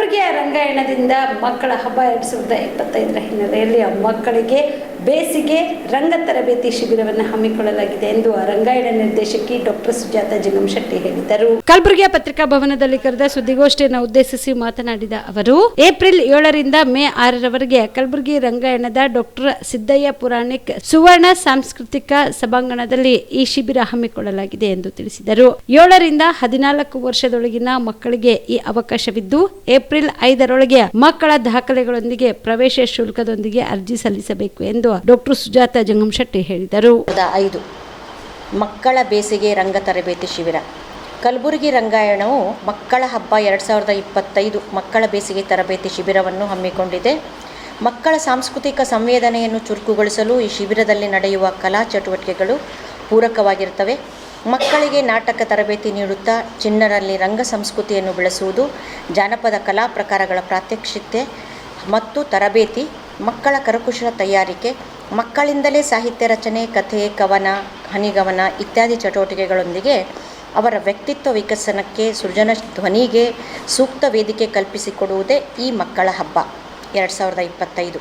ಕಲಬುರಗಿಯ ರಂಗಾಯಣದಿಂದ ಮಕ್ಕಳ ಹಬ್ಬ ಎರಡು ಸಾವಿರದ ಇಪ್ಪತ್ತೈದರ ಹಿನ್ನೆಲೆಯಲ್ಲಿ ಮಕ್ಕಳಿಗೆ ಬೇಸಿಗೆ, ರಂಗ ತರಬೇತಿ ಶಿಬಿರವನ್ನು ಹಮ್ಮಿಕೊಳ್ಳಲಾಗಿದೆ ಎಂದು ರಂಗಾಯಣ ನಿರ್ದೇಶಕಿ ಡಾಕ್ಟರ್ ಸುಜಾತ ಜಂಗಮಶೆಟ್ಟಿ ಹೇಳಿದರು. ಕಲಬುರಗಿಯ ಪತ್ರಿಕಾ ಭವನದಲ್ಲಿ ಕರೆದ ಸುದ್ದಿಗೋಷ್ಠಿಯನ್ನು ಉದ್ದೇಶಿಸಿ ಮಾತನಾಡಿದ ಅವರು, ಏಪ್ರಿಲ್ ಏಳರಿಂದ ಮೇ ಆರರವರೆಗೆ ಕಲಬುರಗಿ ರಂಗಾಯಣದ ಡಾಕ್ಟರ್ ಸಿದ್ದಯ್ಯ ಪುರಾಣಿಕ್ ಸುವರ್ಣ ಸಾಂಸ್ಕೃತಿಕ ಸಭಾಂಗಣದಲ್ಲಿ ಈ ಶಿಬಿರ ಹಮ್ಮಿಕೊಳ್ಳಲಾಗಿದೆ ಎಂದು ತಿಳಿಸಿದರು. ಏಳರಿಂದ ಹದಿನಾಲ್ಕು ವರ್ಷದೊಳಗಿನ ಮಕ್ಕಳಿಗೆ ಈ ಅವಕಾಶವಿದ್ದು, ಏಪ್ರಿಲ್ ಐದರೊಳಗೆ ಮಕ್ಕಳ ದಾಖಲೆಗಳೊಂದಿಗೆ ಪ್ರವೇಶ ಶುಲ್ಕದೊಂದಿಗೆ ಅರ್ಜಿ ಸಲ್ಲಿಸಬೇಕು ಎಂದು ಡಾಕ್ಟರ್ ಸುಜಾತ ಜಂಗಮಶೆಟ್ಟಿ ಹೇಳಿದರು. ಐದು, ಮಕ್ಕಳ ಬೇಸಿಗೆ ರಂಗ ತರಬೇತಿ ಶಿಬಿರ. ಕಲಬುರಗಿ ರಂಗಾಯಣವು ಮಕ್ಕಳ ಹಬ್ಬ ಎರಡು ಸಾವಿರದ ಇಪ್ಪತ್ತೈದು ಮಕ್ಕಳ ಬೇಸಿಗೆ ತರಬೇತಿ ಶಿಬಿರವನ್ನು ಹಮ್ಮಿಕೊಂಡಿದೆ. ಮಕ್ಕಳ ಸಾಂಸ್ಕೃತಿಕ ಸಂವೇದನೆಯನ್ನು ಚುರುಕುಗೊಳಿಸಲು ಈ ಶಿಬಿರದಲ್ಲಿ ನಡೆಯುವ ಕಲಾ ಚಟುವಟಿಕೆಗಳು ಪೂರಕವಾಗಿರ್ತವೆ ಮಕ್ಕಳಿಗೆ ನಾಟಕ ತರಬೇತಿ ನೀಡುತ್ತಾ ಚಿನ್ನರಲ್ಲಿ ರಂಗ ಸಂಸ್ಕೃತಿಯನ್ನು ಬೆಳೆಸುವುದು ಜಾನಪದ ಕಲಾ ಪ್ರಕಾರಗಳ ಪ್ರಾತ್ಯಕ್ಷಿತೆ ಮತ್ತು ತರಬೇತಿ, ಮಕ್ಕಳ ಕರಕುಶಲ ತಯಾರಿಕೆ, ಮಕ್ಕಳಿಂದಲೇ ಸಾಹಿತ್ಯ ರಚನೆ, ಕಥೆ, ಕವನ, ಹನಿಗವನ ಇತ್ಯಾದಿ ಚಟುವಟಿಕೆಗಳೊಂದಿಗೆ ಅವರ ವ್ಯಕ್ತಿತ್ವ ವಿಕಸನಕ್ಕೆ ಸೃಜನ ಧ್ವನಿಗೆ ಸೂಕ್ತ ವೇದಿಕೆ ಕಲ್ಪಿಸಿಕೊಡುವುದೇ ಈ ಮಕ್ಕಳ ಹಬ್ಬ. ಎರಡು ಸಾವಿರದ ಇಪ್ಪತ್ತೈದು.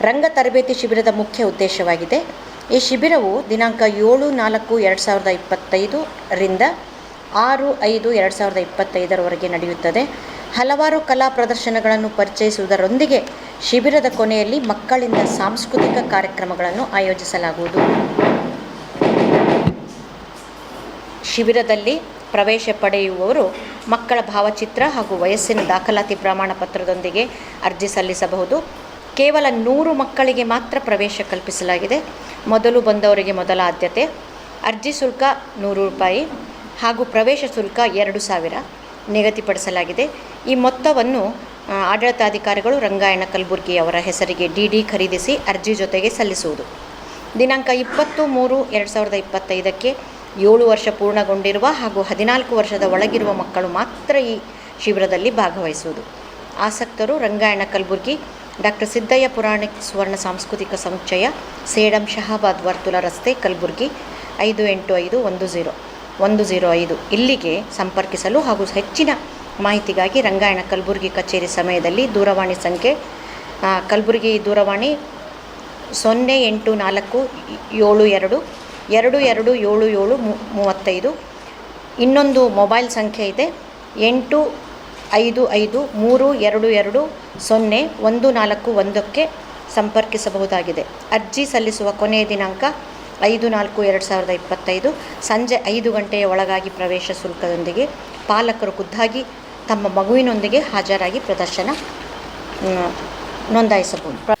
ರಂಗ ತರಬೇತಿ ಶಿಬಿರದ ಮುಖ್ಯ ಉದ್ದೇಶವಾಗಿದೆ. ಈ ಶಿಬಿರವು ದಿನಾಂಕ ಏಳು ನಾಲ್ಕು ಎರಡು ಸಾವಿರದ ಇಪ್ಪತ್ತೈದರಿಂದ ಆರು ಐದು ಎರಡು ಸಾವಿರದ ಇಪ್ಪತ್ತೈದರವರೆಗೆ ನಡೆಯುತ್ತದೆ. ಹಲವಾರು ಕಲಾ ಪ್ರದರ್ಶನಗಳನ್ನು ಪರಿಚಯಿಸುವುದರೊಂದಿಗೆ ಶಿಬಿರದ ಕೊನೆಯಲ್ಲಿ ಮಕ್ಕಳಿಂದ ಸಾಂಸ್ಕೃತಿಕ ಕಾರ್ಯಕ್ರಮಗಳನ್ನು ಆಯೋಜಿಸಲಾಗುವುದು. ಶಿಬಿರದಲ್ಲಿ ಪ್ರವೇಶ ಪಡೆಯುವವರು ಮಕ್ಕಳ ಭಾವಚಿತ್ರ ಹಾಗೂ ವಯಸ್ಸಿನ ದಾಖಲಾತಿ ಪ್ರಮಾಣ ಪತ್ರದೊಂದಿಗೆ ಅರ್ಜಿ ಸಲ್ಲಿಸಬಹುದು. ಕೇವಲ ನೂರು ಮಕ್ಕಳಿಗೆ ಮಾತ್ರ ಪ್ರವೇಶ ಕಲ್ಪಿಸಲಾಗಿದೆ. ಮೊದಲು ಬಂದವರಿಗೆ ಮೊದಲ ಆದ್ಯತೆ, ಅರ್ಜಿ ಶುಲ್ಕ ನೂರು ರೂಪಾಯಿ ಹಾಗೂ ಪ್ರವೇಶ ಶುಲ್ಕ ಎರಡು ಸಾವಿರ ನಿಗದಿಪಡಿಸಲಾಗಿದೆ. ಈ ಮೊತ್ತವನ್ನು ಆಡಳಿತಾಧಿಕಾರಿಗಳು ರಂಗಾಯಣ ಕಲಬುರ್ಗಿ ಅವರ ಹೆಸರಿಗೆ ಡಿ ಡಿ ಖರೀದಿಸಿ ಅರ್ಜಿ ಜೊತೆಗೆ ಸಲ್ಲಿಸುವುದು. ದಿನಾಂಕ ಇಪ್ಪತ್ತು ಮೂರು ಎರಡು ಸಾವಿರದ ಇಪ್ಪತ್ತೈದಕ್ಕೆ ಏಳು ವರ್ಷ ಪೂರ್ಣಗೊಂಡಿರುವ ಹಾಗೂ ಹದಿನಾಲ್ಕು ವರ್ಷದ ಒಳಗಿರುವ ಮಕ್ಕಳು ಮಾತ್ರ ಈ ಶಿಬಿರದಲ್ಲಿ ಭಾಗವಹಿಸುವುದು. ಆಸಕ್ತರು ರಂಗಾಯಣ ಕಲಬುರ್ಗಿ ಡಾಕ್ಟರ್ ಸಿದ್ದಯ್ಯ ಪುರಾಣಿಕ್ ಸುವರ್ಣ ಸಾಂಸ್ಕೃತಿಕ ಸಂಚಯ, ಸೇಡಂ ಶಹಾಬಾದ್ ವರ್ತುಲ ರಸ್ತೆ, ಕಲಬುರ್ಗಿ, ಐದು ಎಂಟು ಐದು ಒಂದು ಝೀರೋ ಒಂದು ಝೀರೋ ಐದು. ಇಲ್ಲಿಗೆ ಸಂಪರ್ಕಿಸಲು ಹಾಗೂ ಹೆಚ್ಚಿನ ಮಾಹಿತಿಗಾಗಿ ರಂಗಾಯಣ ಕಲಬುರ್ಗಿ ಕಚೇರಿ ಸಮಯದಲ್ಲಿ ದೂರವಾಣಿ ಸಂಖ್ಯೆ ಕಲ್ಬುರ್ಗಿ ದೂರವಾಣಿ ಸೊನ್ನೆ ಎಂಟು ನಾಲ್ಕು ಏಳು ಎರಡು ಎರಡು ಎರಡು ಏಳು ಏಳು ಮೂವತ್ತೈದು. ಇನ್ನೊಂದು ಮೊಬೈಲ್ ಸಂಖ್ಯೆ ಇದೆ ಎಂಟು ಐದು ಐದು ಮೂರು ಎರಡು ಎರಡು ಸೊನ್ನೆ ಒಂದು ನಾಲ್ಕು ಒಂದಕ್ಕೆ ಸಂಪರ್ಕಿಸಬಹುದಾಗಿದೆ. ಅರ್ಜಿ ಸಲ್ಲಿಸುವ ಕೊನೆಯ ದಿನಾಂಕ ಐದು ನಾಲ್ಕು ಎರಡು ಸಾವಿರದ ಇಪ್ಪತ್ತೈದು. ಸಂಜೆ ಐದು ಗಂಟೆಯ ಒಳಗಾಗಿ ಪ್ರವೇಶ ಶುಲ್ಕದೊಂದಿಗೆ ಪಾಲಕರು ಖುದ್ದಾಗಿ ತಮ್ಮ ಮಗುವಿನೊಂದಿಗೆ ಹಾಜರಾಗಿ ಪ್ರದರ್ಶನ ನೋಂದಾಯಿಸಬಹುದು.